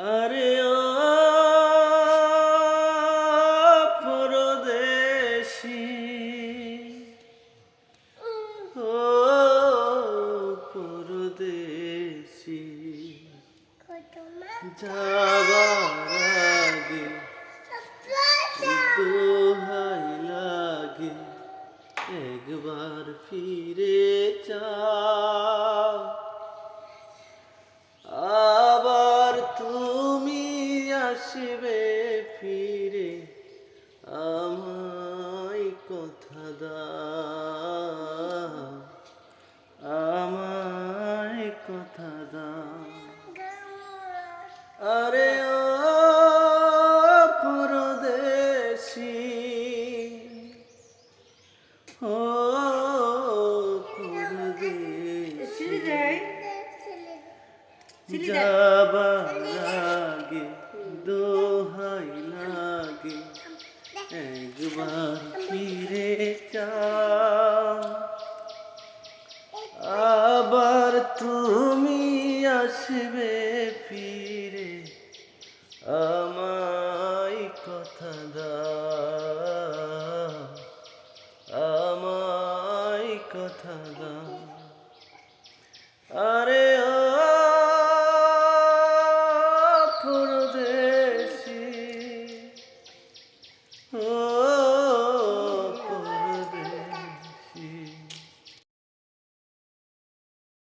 আরে ও পরদেশি ও পরদেশি যাবার আগে দোহাই লাগে একবার ফিরে আসবে ফিরে আমায় কথা দাও আমায় কথা দাও। আরে ও পরদেশি ও পরদেশি যাবার লাগে। একবার ফিরে চাও আবার তুমি আসবে ফিরে। আমায় কথা দাও। আমায় কথা দাও।